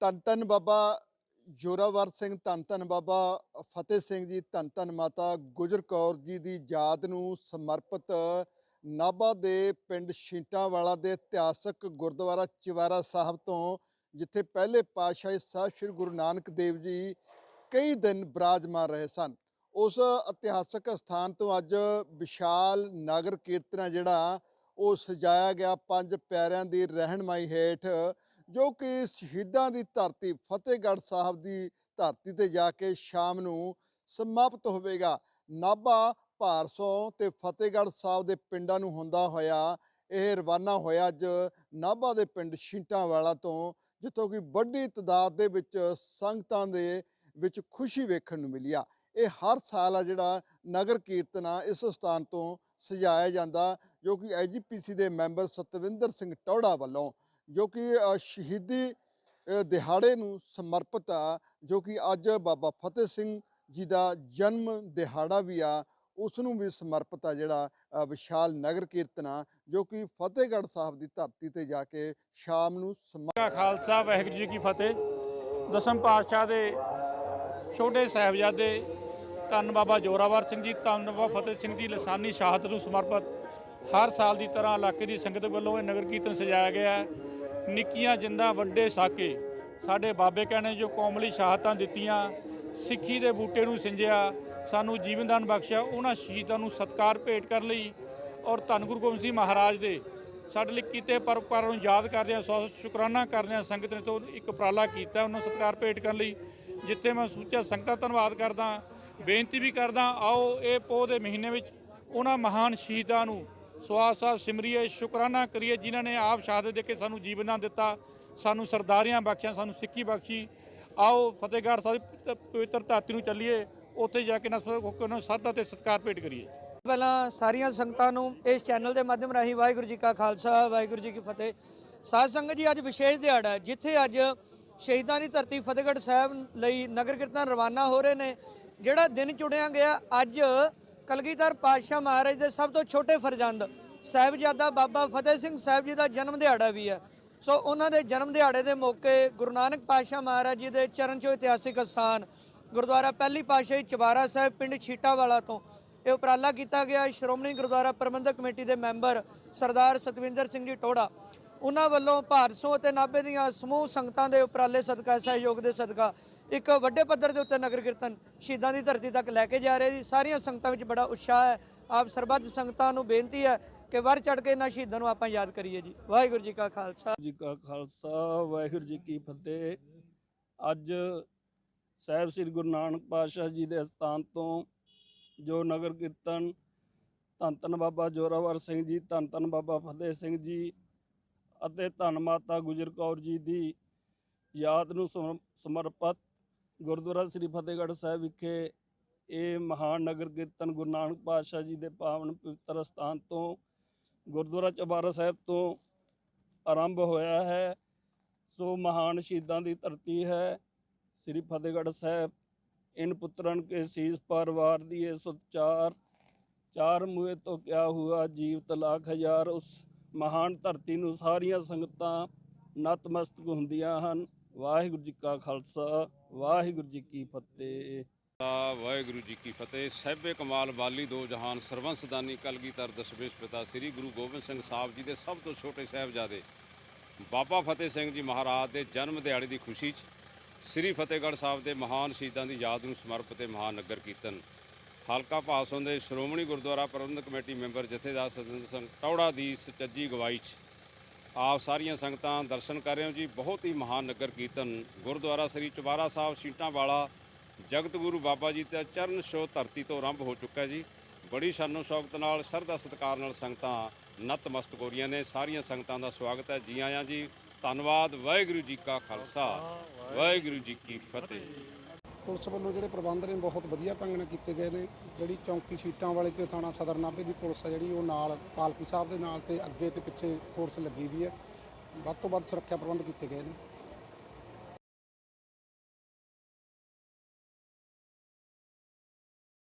ਧੰਨ ਧੰਨ ਬਾਬਾ ਜੋਰਾਵਰ ਸਿੰਘ ਧੰਨ ਧੰਨ ਬਾਬਾ ਫਤਿਹ ਸਿੰਘ ਜੀ ਧੰਨ ਧੰਨ ਮਾਤਾ ਗੁਜਰ ਕੌਰ ਜੀ ਦੀ ਯਾਦ ਨੂੰ ਸਮਰਪਿਤ ਨਾਭਾ ਦੇ ਪਿੰਡ ਛਿੰਟਾਂਵਾਲਾ ਦੇ ਇਤਿਹਾਸਕ ਗੁਰਦੁਆਰਾ ਚਿਵਾਰਾ ਸਾਹਿਬ ਤੋਂ, ਜਿੱਥੇ ਪਹਿਲੇ ਪਾਤਸ਼ਾਹੀ ਸਾਹਿਬ ਸ੍ਰੀ ਗੁਰੂ ਨਾਨਕ ਦੇਵ ਜੀ ਕਈ ਦਿਨ ਬਿਰਾਜਮਾਨ ਰਹੇ ਸਨ। ਉਸ ਇਤਿਹਾਸਕ ਸਥਾਨ ਤੋਂ ਅੱਜ ਵਿਸ਼ਾਲ ਨਗਰ ਕੀਰਤਨ ਹੈ ਜਿਹੜਾ, ਉਹ ਸਜਾਇਆ ਗਿਆ ਪੰਜ ਪਿਆਰਿਆਂ ਦੀ ਰਹਿਣਮਾਈ ਹੇਠ ਜੋ ਕਿ ਸ਼ਹੀਦਾਂ ਦੀ ਧਰਤੀ ਫਤਿਹਗੜ੍ਹ ਸਾਹਿਬ ਦੀ ਧਰਤੀ ਤੇ ਜਾ ਕੇ ਸ਼ਾਮ ਨੂੰ ਸਮਾਪਤ ਹੋਵੇਗਾ। ਨਾਭਾ, ਭਾਰਸੋਂ ਤੇ ਫਤਿਹਗੜ੍ਹ ਸਾਹਿਬ ਦੇ ਪਿੰਡਾਂ ਨੂੰ ਹੁੰਦਾ ਹੋਇਆ ਇਹ ਰਵਾਨਾ ਹੋਇਆ ਅੱਜ ਨਾਭਾ ਦੇ ਪਿੰਡ ਛਿੰਟਾਂਵਾਲਾ ਤੋਂ, ਜਿੱਥੋਂ ਕਿ ਵੱਡੀ ਤਦਾਦ ਦੇ ਵਿੱਚ ਸੰਗਤਾਂ ਦੇ ਵਿੱਚ ਖੁਸ਼ੀ ਵੇਖਣ ਨੂੰ ਮਿਲੀ ਆ। ਇਹ ਹਰ ਸਾਲ ਆ ਜਿਹੜਾ ਨਗਰ ਕੀਰਤਨ ਆ, ਇਸ ਸਥਾਨ ਤੋਂ ਸਜਾਇਆ ਜਾਂਦਾ, ਜੋ ਕਿ ਐਜੀਪੀਸੀ ਦੇ ਮੈਂਬਰ ਸਤਵਿੰਦਰ ਸਿੰਘ ਟੌੜਾ ਵੱਲੋਂ ਜੋ ਕਿ ਸ਼ਹੀਦੀ ਦਿਹਾੜੇ ਨੂੰ ਸਮਰਪਿਤ ਆ, ਜੋ ਕਿ ਅੱਜ ਬਾਬਾ ਫਤਿਹ ਸਿੰਘ ਜੀ ਦਾ ਜਨਮ ਦਿਹਾੜਾ ਵੀ ਆ, ਉਸ ਨੂੰ ਵੀ ਸਮਰਪਿਤ ਆ ਜਿਹੜਾ ਵਿਸ਼ਾਲ ਨਗਰ ਕੀਰਤਨ ਆ, ਜੋ ਕਿ ਫਤਿਹਗੜ੍ਹ ਸਾਹਿਬ ਦੀ ਧਰਤੀ ਤੇ ਜਾ ਕੇ ਸ਼ਾਮ ਨੂੰ ਸਮਾ ਖਾਲਸਾ, ਵਾਹਿਗੁਰੂ ਜੀ ਕੀ ਫਤਿਹ। ਦਸਮ ਪਾਤਸ਼ਾਹ ਦੇ ਛੋਟੇ ਸਾਹਿਬਜ਼ਾਦੇ ਧੰਨ ਬਾਬਾ ਜੋਰਾਵਰ ਸਿੰਘ ਜੀ, ਧੰਨ ਬਾਬਾ ਫਤਿਹ ਸਿੰਘ ਜੀ, ਲਸਾਨੀ ਸ਼ਹਾਦਤ ਨੂੰ ਸਮਰਪਿਤ, ਹਰ ਸਾਲ ਦੀ ਤਰ੍ਹਾਂ ਇਲਾਕੇ ਦੀ ਸੰਗਤ ਵੱਲੋਂ ਇਹ ਨਗਰ ਕੀਰਤਨ ਸਜਾਇਆ ਗਿਆ ਹੈ। ਨਿੱਕੀਆਂ ਜਿੰਦਾਂ ਵੱਡੇ ਸਾਕੇ। ਸਾਡੇ ਬਾਬੇ ਕਹਿੰਦੇ ਜੋ ਕੌਮਲੀ ਸ਼ਹਾਦਤਾਂ ਦਿੱਤੀਆਂ, ਸਿੱਖੀ ਦੇ ਬੂਟੇ ਨੂੰ ਸਿੰਜਿਆ, ਸਾਨੂੰ ਜੀਵਨਦਾਨ ਬਖਸ਼ਿਆ, ਉਹਨਾਂ ਸ਼ਹੀਦਾਂ ਨੂੰ ਸਤਿਕਾਰ ਭੇਟ ਕਰਨ ਲਈ ਔਰ ਧੰਨ ਗੁਰੂ ਗੋਬਿੰਦ ਸਿੰਘ ਮਹਾਰਾਜ ਦੇ ਸਾਡੇ ਲਈ ਕੀਤੇ ਪਰਉਪਕਾਰਾਂ ਨੂੰ ਯਾਦ ਕਰਦੇ ਹਾਂ ਸੋ ਸ਼ੁਕਰਾਨਾ ਕਰਦੇ ਹਾਂ ਸੰਗਤ ਨੇ ਤੋਂ ਇੱਕ ਉਪਰਾਲਾ ਕੀਤਾ, ਉਹਨਾਂ ਨੂੰ ਸਤਿਕਾਰ ਭੇਟ ਕਰਨ ਲਈ, ਜਿੱਥੇ ਮੈਂ ਸੂਚਿਆ ਸੰਗਤਾਂ ਧੰਨਵਾਦ ਕਰਦਾ, ਬੇਨਤੀ ਵੀ ਕਰਦਾ, ਆਓ ਇਹ ਪੋਹ ਦੇ ਮਹੀਨੇ ਵਿੱਚ ਉਹਨਾਂ ਮਹਾਨ ਸ਼ਹੀਦਾਂ ਨੂੰ ਸਵਾਸ ਸਾਹਿਬ ਸਿਮਰੀਏ, ਸ਼ੁਕਰਾਨਾ ਕਰੀਏ ਜਿਨ੍ਹਾਂ ਨੇ ਆਪ ਸ਼ਹਾਦਤ ਦੇ ਕੇ ਸਾਨੂੰ ਜੀਵਨ ਦਿੱਤਾ। ਸਾਨੂੰ ਸਰਦਾਰੀਆਂ ਬਖਸ਼ੀਆਂ, ਸਾਨੂੰ ਸਿੱਖੀ ਬਖਸ਼ੀ। ਆਓ ਫਤਿਹਗੜ੍ਹ ਸਾਹਿਬ ਦੀ ਪਵਿੱਤਰ ਧਰਤੀ ਨੂੰ ਚੱਲੀਏ। ਉੱਥੇ ਜਾ ਕੇ ਨਾ ਉਹਨਾਂ ਨੂੰ ਸਰਦਾ ਤੇ ਸਤਿਕਾਰ ਭੇਟ ਕਰੀਏ। ਪਹਿਲਾਂ ਸਾਰੀਆਂ ਸੰਗਤਾਂ ਨੂੰ ਇਸ ਚੈਨਲ ਦੇ ਮਾਧਿਅਮ ਰਾਹੀਂ ਵਾਹਿਗੁਰੂ ਜੀ ਕਾ ਖਾਲਸਾ, ਵਾਹਿਗੁਰੂ ਜੀ ਕੀ ਫਤਿਹ। ਸਾਧ ਸੰਗਤ ਜੀ, ਅੱਜ ਵਿਸ਼ੇਸ਼ ਦਿਹਾੜਾ ਹੈ, ਜਿੱਥੇ ਅੱਜ ਸ਼ਹੀਦਾਂ ਦੀ ਧਰਤੀ ਫਤਿਹਗੜ੍ਹ ਸਾਹਿਬ ਲਈ ਨਗਰ ਕੀਰਤਨ ਰਵਾਨਾ ਹੋ ਰਹੇ ਨੇ। ਜਿਹੜਾ ਦਿਨ ਚੁਣਿਆ ਗਿਆ, ਅੱਜ ਕਲਗੀਧਰ ਪਾਤਸ਼ਾਹ ਮਹਾਰਾਜ ਦੇ ਸਭ ਤੋਂ ਛੋਟੇ ਫਰਜ਼ੰਦ ਸਾਹਿਬਜ਼ਾਦਾ ਬਾਬਾ ਫਤਿਹ ਸਿੰਘ ਸਾਹਿਬ ਜੀ ਦਾ ਜਨਮ ਦਿਹਾੜਾ ਵੀ ਹੈ। ਸੋ ਉਹਨਾਂ ਦੇ ਜਨਮ ਦਿਹਾੜੇ ਦੇ ਮੌਕੇ ਗੁਰੂ ਨਾਨਕ ਪਾਤਸ਼ਾਹ ਮਹਾਰਾਜ ਜੀ ਦੇ ਚਰਨ ਚੋ ਇਤਿਹਾਸਿਕ ਸਥਾਨ ਗੁਰਦੁਆਰਾ ਪਹਿਲੀ ਪਾਤਸ਼ਾਹੀ ਚਵਾਰਾ ਸਾਹਿਬ, ਪਿੰਡ ਛੀਟਾਵਾਲਾ ਤੋਂ ਇਹ ਉਪਰਾਲਾ ਕੀਤਾ ਗਿਆ। ਸ਼੍ਰੋਮਣੀ ਗੁਰਦੁਆਰਾ ਪ੍ਰਬੰਧਕ ਕਮੇਟੀ ਦੇ ਮੈਂਬਰ ਸਰਦਾਰ ਸਤਵਿੰਦਰ ਸਿੰਘ ਜੀ ਟੋੜਾ ਉਹਨਾਂ ਵੱਲੋਂ ਭਾਰਸੋਂ ਅਤੇ ਨਾਭੇ ਦੀਆਂ ਸਮੂਹ ਸੰਗਤਾਂ ਦੇ ਉਪਰਾਲੇ ਸਦਕਾ, ਸਹਿਯੋਗ ਦੇ ਸਦਕਾ, ਇੱਕ ਵੱਡੇ ਪੱਧਰ ਦੇ ਉੱਤੇ ਨਗਰ ਕੀਰਤਨ ਸ਼ਹੀਦਾਂ ਦੀ ਧਰਤੀ ਤੱਕ ਲੈ ਕੇ ਜਾ ਰਹੇ ਜੀ ਸਾਰੀਆਂ ਸੰਗਤਾਂ ਵਿੱਚ ਬੜਾ ਉਤਸ਼ਾਹ ਹੈ। ਆਪ ਸਰਬੱਤ ਸੰਗਤਾਂ ਨੂੰ ਬੇਨਤੀ ਹੈ ਕਿ ਵਰ ਚੜ ਕੇ ਇਹਨਾਂ ਸ਼ਹੀਦਾਂ ਨੂੰ ਆਪਾਂ ਯਾਦ ਕਰੀਏ ਜੀ। ਵਾਹਿਗੁਰੂ ਜੀ ਕਾ ਖਾਲਸਾ। ਜੀ ਕਾ ਖਾਲਸਾ, ਵਾਹਿਗੁਰੂ ਜੀ ਕੀ ਫਤਿਹ। ਅੱਜ ਸਾਹਿਬ ਸ੍ਰੀ ਗੁਰੂ ਨਾਨਕ ਪਾਤਸ਼ਾਹ ਜੀ ਦੇ ਸਥਾਨ ਤੋਂ ਜੋ ਨਗਰ ਕੀਰਤਨ ਧੰਨ ਧੰਨ ਬਾਬਾ ਜੋਰਾਵਰ ਸਿੰਘ ਜੀ, ਧੰਨ ਧੰਨ ਬਾਬਾ ਫਤਿਹ ਸਿੰਘ ਜੀ ਅਤੇ ਧੰਨ ਮਾਤਾ ਗੁਜਰ ਕੌਰ ਜੀ ਦੀ ਯਾਦ ਨੂੰ ਸਮਰ- ਸਮਰਪਿਤ ਗੁਰਦੁਆਰਾ ਸ੍ਰੀ ਫਤਿਹਗੜ੍ਹ ਸਾਹਿਬ ਵਿਖੇ ਇਹ ਮਹਾਨ ਨਗਰ ਕੀਰਤਨ ਗੁਰੂ ਨਾਨਕ ਪਾਤਸ਼ਾਹ ਜੀ ਦੇ ਪਾਵਨ ਪਵਿੱਤਰ ਸਥਾਨ ਤੋਂ ਗੁਰਦੁਆਰਾ ਚਬਾਰਾ ਸਾਹਿਬ ਤੋਂ ਆਰੰਭ ਹੋਇਆ ਹੈ। ਸੋ ਮਹਾਨ ਸ਼ਹੀਦਾਂ ਦੀ ਧਰਤੀ ਹੈ ਸ੍ਰੀ ਫਤਿਹਗੜ੍ਹ ਸਾਹਿਬ। ਇਨ ਪੁੱਤਰਨ ਕੇ ਸੀਸ ਪਰ ਵਾਰ ਦੀਏ ਸੁਚਾਰ ਚਾਰ ਮੂਹੇ ਤੋਂ ਕਿਆ ਹੁਆ ਜੀਵਤ ਲੱਖ ਹਜ਼ਾਰ ਉਸ ਮਹਾਨ ਧਰਤੀ ਨੂੰ ਸਾਰੀਆਂ ਸੰਗਤਾਂ ਨਤਮਸਤਕ ਹੁੰਦੀਆਂ ਹਨ। ਵਾਹਿਗੁਰੂ ਜੀ ਕਾ ਖਾਲਸਾ, ਵਾਹਿਗੁਰੂ ਜੀ ਕੀ ਫਤਿਹ। ਆ ਵਾਹਿਗੁਰੂ ਜੀ ਕੀ ਫਤਿਹ। ਸਹਿਬੇ ਕਮਾਲ ਵਾਲੀ ਦੋ ਜਹਾਨ ਸਰਵੰਸਦਾਨੀ ਕਲਗੀਧਰ ਦਸ਼ਮੇਸ਼ ਪਿਤਾ ਸ੍ਰੀ ਗੁਰੂ ਗੋਬਿੰਦ ਸਿੰਘ ਸਾਹਿਬ ਜੀ ਦੇ ਸਭ ਤੋਂ ਛੋਟੇ ਸਾਹਿਬਜ਼ਾਦੇ ਬਾਬਾ ਫਤਿਹ ਸਿੰਘ ਜੀ ਮਹਾਰਾਜ ਦੇ ਜਨਮ ਦਿਹਾੜੇ ਦੀ ਖੁਸ਼ੀ 'ਚ ਸ੍ਰੀ ਫਤਿਹਗੜ੍ਹ ਸਾਹਿਬ ਦੇ ਮਹਾਨ ਸ਼ਹੀਦਾਂ ਦੀ ਯਾਦ ਨੂੰ ਸਮਰਪਿਤ ਇਹ ਮਹਾਨ ਨਗਰ ਕੀਰਤਨ ਹਲਕਾ ਭਾਸੋਂ ਦੇ ਸ਼੍ਰੋਮਣੀ ਗੁਰਦੁਆਰਾ ਪ੍ਰਬੰਧਕ ਕਮੇਟੀ ਮੈਂਬਰ ਜਥੇਦਾਰ ਸਤਿੰਦਰ ਸਿੰਘ ਟੌੜਾ ਦੀ ਸੁਚੱਜੀ ਅਗਵਾਈ 'ਚ ਆਪ ਸਾਰੀਆਂ ਸੰਗਤਾਂ ਦਰਸ਼ਨ ਕਰ ਰਹੇ ਹੋ ਜੀ। ਬਹੁਤ ਹੀ ਮਹਾਨ ਨਗਰ ਕੀਰਤਨ ਗੁਰਦੁਆਰਾ ਸ੍ਰੀ ਚੁਬਾਰਾ ਸਾਹਿਬ ਸੀਟਾਂ ਵਾਲਾ ਜਗਤ ਗੁਰੂ ਬਾਬਾ ਜੀ ਦਾ ਚਰਨ ਛੋਹ ਧਰਤੀ ਤੋਂ ਆਰੰਭ ਹੋ ਚੁੱਕਾ ਜੀ। ਬੜੀ ਸ਼ਾਨੋ ਸ਼ੌਕਤ ਨਾਲ ਸਰਦਾ ਸਤਿਕਾਰ ਨਾਲ ਸੰਗਤਾਂ ਨਤਮਸਤਕ ਹੋ ਰਹੀਆਂ ਨੇ। ਸਾਰੀਆਂ ਸੰਗਤਾਂ ਦਾ ਸਵਾਗਤ ਹੈ। ਜੀ ਆਇਆਂ ਜੀ ਧੰਨਵਾਦ। ਵਾਹਿਗੁਰੂ ਜੀ ਕਾ ਖਾਲਸਾ। ਵਾਹਿਗੁਰੂ ਜੀ ਕੀ ਫਤਿਹ। ਪੁਲਿਸ ਵੱਲੋਂ ਜਿਹੜੇ ਪ੍ਰਬੰਧ ਨੇ ਬਹੁਤ ਵਧੀਆ ਢੰਗ ਨਾਲ ਕੀਤੇ ਗਏ ਨੇ। ਜਿਹੜੀ ਚੌਂਕੀ ਸੀਟਾਂ ਵਾਲੇ ਤੇ ਥਾਣਾ ਸਦਰ ਨਾਭੇ ਦੀ ਪੁਲਿਸ ਆ ਜਿਹੜੀ, ਉਹ ਨਾਲ ਪਾਲਕੀ ਸਾਹਿਬ ਦੇ ਨਾਲ ਤੇ ਅੱਗੇ ਤੇ ਪਿੱਛੇ ਫੋਰਸ ਲੱਗੀ ਵੀ ਹੈ। ਵੱਧ ਤੋਂ ਵੱਧ ਸੁਰੱਖਿਆ ਪ੍ਰਬੰਧ ਕੀਤੇ ਗਏ ਨੇ।